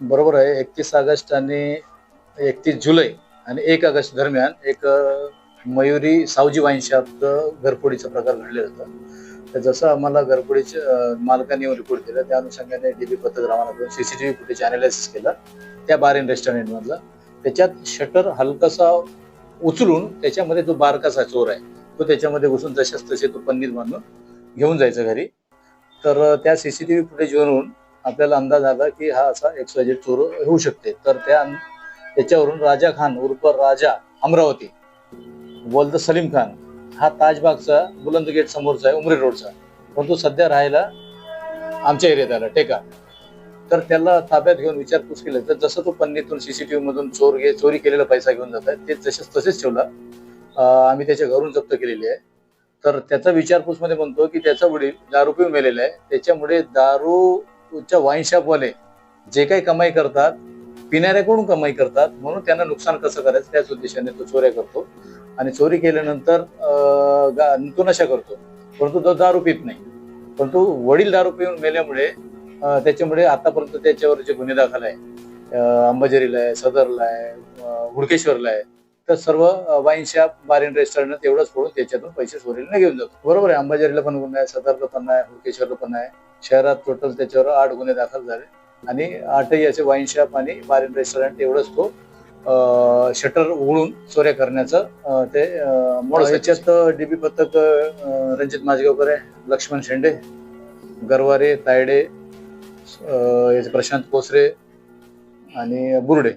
बरोबर आहे एकतीस ऑगस्ट आणि एकतीस जुलै आणि एक ऑगस्ट दरम्यान एक मयुरी सावजी वाईन घरपोडीचा घरफोडीचा प्रकार घडलेला होता. तर जसं आम्हाला घरफोडीच्या मालकाने येऊन रिपोर्ट केलं त्या अनुषंगाने डीबी पथक रवाना करून सीसीटीव्ही फुटेज अनालिसिस केलं त्या बार इन रेस्टॉरंटमधला त्याच्यात शटर हलकासा उचलून त्याच्यामध्ये जो बारकासा चोर आहे तो त्याच्यामध्ये घुसून जशाच तसे तो पन्नीर बांधून घेऊन जायचा घरी. तर अ, त्या सीसीटीव्ही फुटेजवरून आपल्याला अंदाज आला की हा असा एक्सवायझेड चोर होऊ शकते. तर त्या त्याच्यावरून राजा खान उर्फ राजा अमरावती बोलत सलीम खान हा ताजबागचा बुलंद गेट समोरचा आहे उमरी रोडचा. पण तो सध्या राहायला आमच्या एरियात आला टेका. तर त्याला ताब्यात घेऊन विचारपूस केली. तर जसं तो पन्नीतून सीसीटीव्ही मधून चोर घे चोरी केलेला पैसा घेऊन जात आहे ते तसेच तसेच ठेवला. आम्ही त्याच्या घरून जप्त केलेली आहे. तर त्याचा विचारपूसमध्ये म्हणतो की त्याचा वडील दारू पिऊन मेलेला आहे. त्याच्यामुळे दारू दारूच्या वाईन शॉपवाले जे काही कमाई करतात पिणाऱ्याकडून कमाई करतात म्हणून त्यांना नुकसान कसं करायचं त्याच उद्देशाने तो चोऱ्या करतो. आणि चोरी केल्यानंतर तो नशा करतो. परंतु तो दारू पित नाही. परंतु वडील दारू पिऊन मेल्यामुळे त्याच्यामुळे आतापर्यंत त्याच्यावर जे गुन्हे दाखल आहे अंबाझरीला आहे सदरला आहे हुडकेश्वरला आहे तर सर्व वाईन शॉप बार इन रेस्टॉरंट तेवढंच फोडून त्याच्यातून पैसे चोरीला घेऊन जातो बरोबर आहे अंबाझरीला पण गुन्हा आहे सदरला पण आहे हुडकेश्वरला पण आहे शहरात टोटल त्याच्यावर आठ गुन्हे दाखल झाले. आणि आठही असे वाईन शॉप आणि बार इन रेस्टॉरंट एवढंच तो शटर उघडून चोऱ्या करण्याचं ते याच्यात डीबी पथक रणजित माझगावकर आहे लक्ष्मण शेंडे गरवारे तायडे प्रशांत कोसरे आणि बुर्डे.